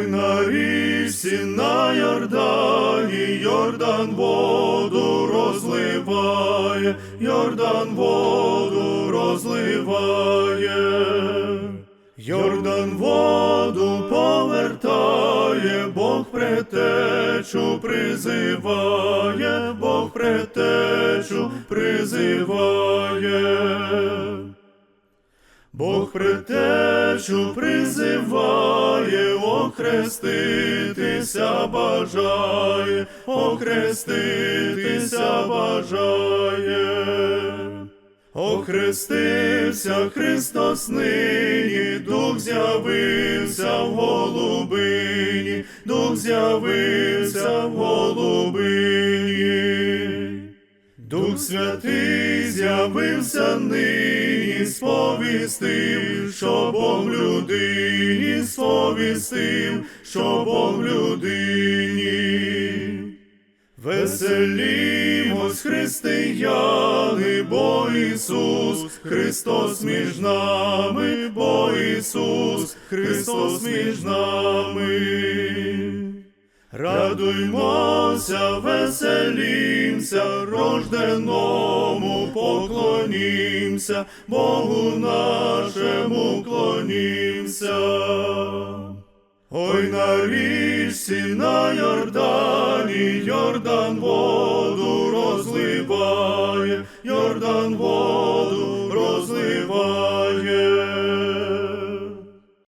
Ой на річці на Йордані, Йордан воду розливає, Йордан воду розливає, Йордан воду повертає, Бог претечу призиває, Бог претечу призиває. Бог притечу призиває, охреститися бажає, охреститися бажає. Охрестився Христос нині, Дух з'явився в голубині, Дух з'явився в голубині. Дух Святий з'явився нині, сповістив, що Бог людині, сповістив, що Бог людині. Веселімось, християни, бо Ісус, Христос між нами, бо Ісус, Христос між нами. Радуймося, веселімся, рожденому поклонімся, Богу нашому клонімся. Ой на річці на Йордані, Йордан воду розливає, Йордан воду розливає.